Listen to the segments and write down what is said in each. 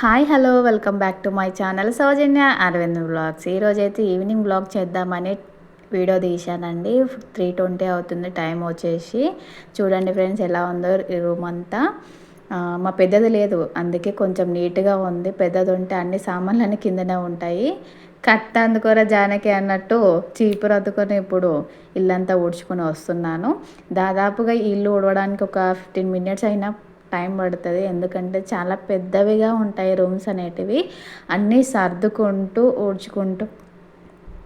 Hi hello welcome back to my channel Soujanya Aravind blogs. ఈరోజైతే evening blog చేద్దామని video తీశానండి. Three twenty అవుతుంది time వచ్చేసి. చూడండి ఫ్రెండ్స్ ఎలా ఉందో ఈ రూమ్ అంతా. మా పెద్దది లేదు అందుకే కొంచెం నీట్గా ఉంది. పెద్దది ఉంటే అన్ని సామాన్లన్నీ కిందనే ఉంటాయి. కట్ట అందుకోరా జానకి అన్నట్టు చీపురు అందుకొని ఇప్పుడు ఇల్లంతా ఊడ్చుకొని వస్తున్నాను. దాదాపుగా ఇల్లు ఊడవడానికి ఒక ఫిఫ్టీన్ మినిట్స్ అయినా టైం పడుతుంది. ఎందుకంటే చాలా పెద్దవిగా ఉంటాయి రూమ్స్ అనేటివి. అన్నీ సర్దుకుంటూ ఊడ్చుకుంటూ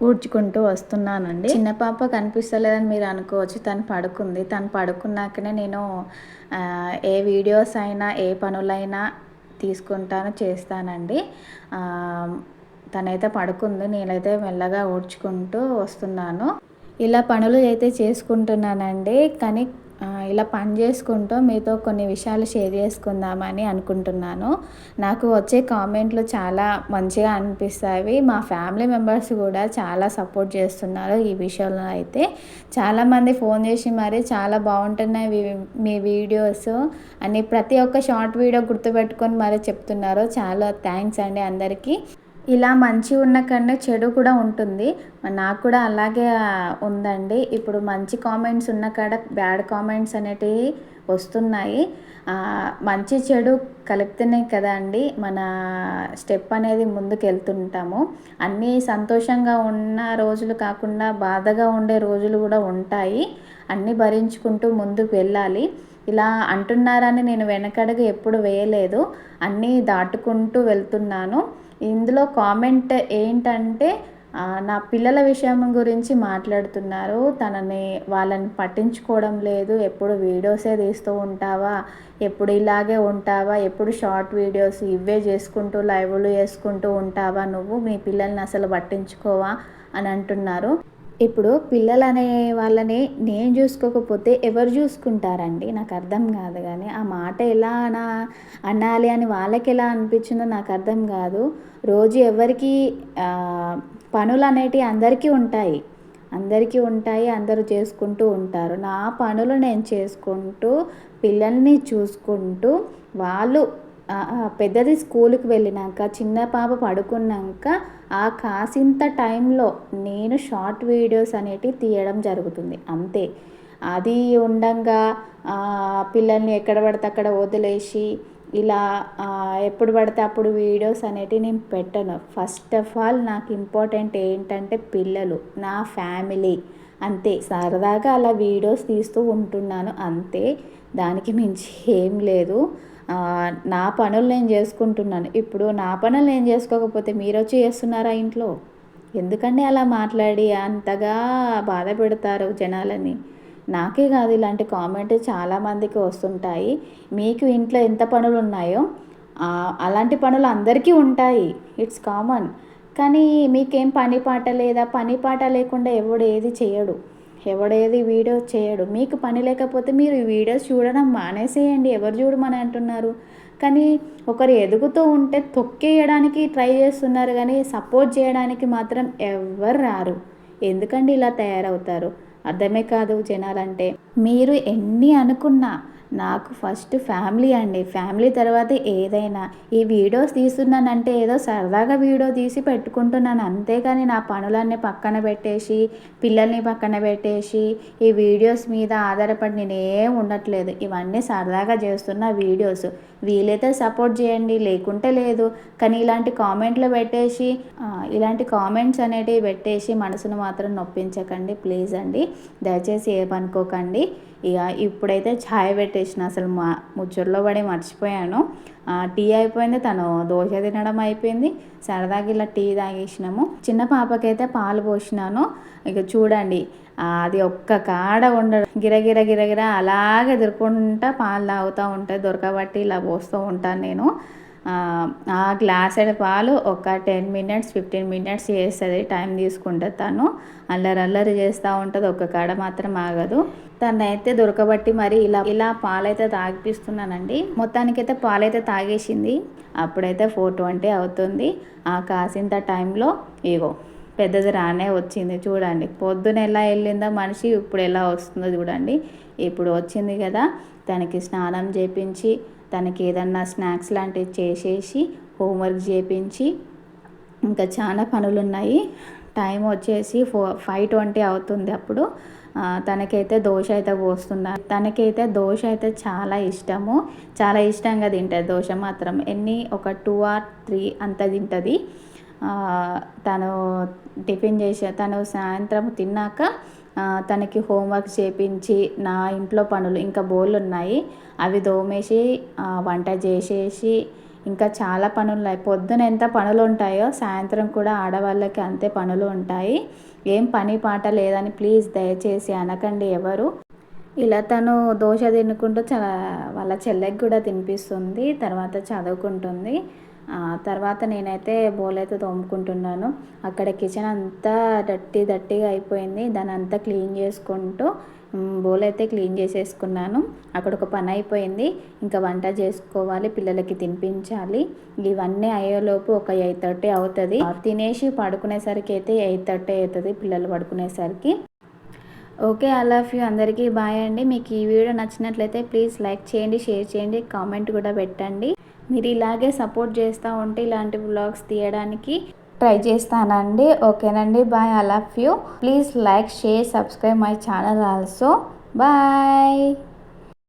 ఊడ్చుకుంటూ వస్తున్నానండి. చిన్న పాప కనిపిస్తలేదని మీరు అనుకోవచ్చు. తను పడుకుంది. తను పడుకున్నాకనే నేను ఏ వీడియోస్ అయినా ఏ పనులైనా తీసుకుంటాను చేస్తానండి. తనైతే పడుకుంది. నేనైతే మెల్లగా ఊడ్చుకుంటూ వస్తున్నాను. ఇలా పనులు అయితే చేసుకుంటున్నానండి. కానీ ఇలా పని చేసుకుంటూ మీతో కొన్ని విషయాలు షేర్ చేసుకుందామని అనుకుంటున్నాను. నాకు వచ్చే కామెంట్లు చాలా మంచిగా అనిపిస్తాయి. మా ఫ్యామిలీ మెంబర్స్ కూడా చాలా సపోర్ట్ చేస్తున్నారు ఈ విషయంలో అయితే. చాలామంది ఫోన్ చేసి మరి చాలా బాగుంటున్నాయి మీ వీడియోస్ అని ప్రతి ఒక్క షార్ట్ వీడియో గుర్తుపెట్టుకొని మరి చెప్తున్నారు. చాలా థ్యాంక్స్ అండి అందరికీ. ఇలా మంచి ఉన్న కన్నా చెడు కూడా ఉంటుంది. నాకు కూడా అలాగే ఉందండి. ఇప్పుడు మంచి కామెంట్స్ ఉన్న కాడ బ్యాడ్ కామెంట్స్ అనేటివి వస్తున్నాయి. మంచి చెడు కలిపితేనే కదా అండి మన స్టెప్ అనేది ముందుకు వెళ్తుంటాము అన్నీ సంతోషంగా ఉన్న రోజులు కాకుండా బాధగా ఉండే రోజులు కూడా ఉంటాయి. అన్నీ భరించుకుంటూ ముందుకు వెళ్ళాలి. ఇలా అంటున్నారని నేను వెనకడుగు ఎప్పుడు వేయలేదు. అన్నీ దాటుకుంటూ వెళ్తున్నాను. ఇందులో కామెంట్ ఏంటంటే నా పిల్లల విషయం గురించి మాట్లాడుతున్నారు. తనని వాళ్ళని పట్టించుకోవడం లేదు. ఎప్పుడు వీడియోసే తీస్తూ ఉంటావా? ఎప్పుడు ఇలాగే ఉంటావా? ఎప్పుడు షార్ట్ వీడియోస్ ఇవే చేసుకుంటూ లైవ్లు చేసుకుంటూ ఉంటావా నువ్వు? మీ పిల్లల్ని అసలు పట్టించుకోవా? అని అంటున్నారు. ఇప్పుడు పిల్లలు అనే వాళ్ళని నేను చూసుకోకపోతే ఎవరు చూసుకుంటారండి? నాకు అర్థం కాదు కానీ ఆ మాట ఎలా అనా అనాలి అని వాళ్ళకి ఎలా అనిపించిందో నాకు అర్థం కాదు. రోజు ఎవరికి పనులు అనేటివి అందరికీ ఉంటాయి. అందరికీ ఉంటాయి అందరూ చేసుకుంటూ ఉంటారు. నా పనులు నేను చేసుకుంటూ పిల్లల్ని చూసుకుంటూ వాళ్ళు పెద్దది స్కూల్కి వెళ్ళినాక చిన్న పాప పడుకున్నాక ఆ కాసింత టైంలో నేను షార్ట్ వీడియోస్ అనేటివి తీయడం జరుగుతుంది. అంతే. అది ఉండంగా పిల్లల్ని ఎక్కడ పడితే అక్కడ వదిలేసి ఇలా ఎప్పుడు పడితే అప్పుడు వీడియోస్ అనేటివి నేను పెట్టను. ఫస్ట్ ఆఫ్ ఆల్ నాకు ఇంపార్టెంట్ ఏంటంటే పిల్లలు నా ఫ్యామిలీ. అంతే. సరదాగా అలా వీడియోస్ తీస్తూ ఉంటున్నాను. అంతే. దానికి మించి ఏం లేదు. నా పనులు నేను చేసుకుంటున్నాను. ఇప్పుడు నా పనులు నేను చేసుకోకపోతే మీరు వచ్చి చేస్తున్నారా ఇంట్లో? ఎందుకండి అలా మాట్లాడి? అంతగా బాధ పెడతారు జనాలని. నాకే కాదు ఇలాంటి కామెంట్ చాలామందికి వస్తుంటాయి. మీకు ఇంట్లో ఎంత పనులు ఉన్నాయో అలాంటి పనులు అందరికీ ఉంటాయి. ఇట్స్ కామన్ కానీ మీకేం పని పాట లేదా? పని పాట లేకుండా ఎవడు ఏది చేయడు. ఎవడేది వీడియో చేయడు. మీకు పని లేకపోతే మీరు ఈ వీడియోస్ చూడడం మానేసేయండి. ఎవరు చూడమని అంటున్నారు. కానీ ఒకరు ఎదుగుతూ ఉంటే తొక్కేయడానికి ట్రై చేస్తున్నారు కానీ సపోర్ట్ చేయడానికి మాత్రం ఎవరు రారు. ఎందుకండి ఇలా తయారవుతారు? అర్థమే కాదు జనాలంటే. మీరు ఎన్ని అనుకున్నా నాకు ఫస్ట్ ఫ్యామిలీ అండి. ఫ్యామిలీ తర్వాత ఏదైనా ఈ వీడియోస్ తీస్తున్నానంటే ఏదో సరదాగా వీడియో తీసి పెట్టుకుంటున్నాను. అంతేగాని నా పనులన్నీ పక్కన పెట్టేసి పిల్లల్ని పక్కన పెట్టేసి ఈ వీడియోస్ మీద ఆధారపడి నేనేం ఉండట్లేదు. ఇవన్నీ సరదాగా చేస్తున్న వీడియోస్. వీలైతే సపోర్ట్ చేయండి లేకుంటే లేదు. కానీ ఇలాంటి కామెంట్లు పెట్టేసి ఇలాంటి కామెంట్స్ అనేటివి పెట్టేసి మనసును మాత్రం నొప్పించకండి. ప్లీజ్ అండి. దయచేసి ఏమనుకోకండి ఇక ఇప్పుడైతే ఛాయ్ పెట్టేసిన. అసలు మా ముచ్చట్లో పడి మర్చిపోయాను. టీ అయిపోయింది తను దోశ తినడం అయిపోయింది. సరదాగా ఇలా టీ తాగేసినాము. చిన్న పాపకైతే పాలు పోసినాను. ఇక చూడండి అది ఒక్క కాడ ఉండడం. గిరగిర గిరగిర అలాగే దొరుకుంటా పాలు తాగుతూ ఉంటాయి దొరకబట్టి ఇలా పోస్తూ ఉంటాను నేను. ఆ, గ్లాస్ గ్లాసెడ్ పాలు ఒక టెన్ మినిట్స్ ఫిఫ్టీన్ మినిట్స్ చేస్తుంది టైం తీసుకుంటుంది తను. అల్లరి అల్లరి చేస్తూ ఉంటుంది ఒక్క కాడ మాత్రం ఆగదు. తనైతే దొరకబట్టి మరి ఇలా ఇలా పాలైతే తాగిపిస్తున్నానండి. మొత్తానికైతే పాలైతే తాగేసింది. అప్పుడైతే ఫోర్ ట్వంటీ అవుతుంది. ఆ కాసింత టైంలో ఇగో పెద్దది రానే వచ్చింది చూడండి. పొద్దున ఎలా వెళ్ళిందో మనిషి ఇప్పుడు ఎలా వస్తుందో చూడండి. ఇప్పుడు వచ్చింది కదా తనకి స్నానం చేపించి తనకి ఏదన్నా స్నాక్స్ లాంటివి చేసేసి హోంవర్క్ చేయించి ఇంకా చాలా పనులు ఉన్నాయి టైం వచ్చేసి ఫో ఫైవ్ ట్వంటీ అవుతుంది అప్పుడు. తనకైతే దోశ అయితే పోస్తున్నా తనకైతే దోశ అయితే చాలా ఇష్టము. చాలా ఇష్టంగా తింటుంది దోశ మాత్రం. ఎన్ని ఒక టూ ఆర్ త్రీ అంత తింటుంది. తను టిఫిన్ చేసే తను సాయంత్రం తిన్నాక తనకి హోంవర్క్ చేపించి నా ఇంట్లో పనులు ఇంకా బోళ్ళు ఉన్నాయి అవి దోమేసి వంట చేసేసి ఇంకా చాలా పనులు ఉన్నాయి పొద్దున ఎంత పనులు ఉంటాయో సాయంత్రం కూడా ఆడవాళ్ళకి అంతే పనులు ఉంటాయి. ఏం పని పాట లేదని ప్లీజ్ దయచేసి అనకండి ఎవరు. ఇలా తను దోశ తినుకుంటూ చాలా వాళ్ళ చెల్లెకి కూడా తినిపిస్తుంది తర్వాత చదువుకుంటుంది. తర్వాత నేనైతే బౌల్ అయితే తోముకుంటున్నాను. అక్కడ కిచెన్ అంతా డట్టి డట్టిగా అయిపోయింది. దాని అంతా క్లీన్ చేసుకుంటూ బోల్ అయితే క్లీన్ చేసేసుకున్నాను. అక్కడ ఒక పని అయిపోయింది. ఇంకా వంట చేసుకోవాలి పిల్లలకి తినిపించాలి. ఇవన్నీ అయ్యేలోపు ఒక ఎయిట్ థర్టీ అవుతుంది. తినేసి పడుకునేసరికి అయితే ఎయిట్ థర్టీ అవుతుంది పిల్లలు పడుకునేసరికి. Okay I love you. అందరికీ బాయ్ అండి. మీకు ఈ వీడియో నచ్చినట్లయితే ప్లీజ్ లైక్ చేయండి షేర్ చేయండి కామెంట్ కూడా పెట్టండి. మీరు ఇలాగే సపోర్ట్ చేస్తూ ఉంటే ఇలాంటి వ్లాగ్స్ తీయడానికి ట్రై చేస్తానండి. ఓకేనండి bye I love you please like share subscribe my channel also bye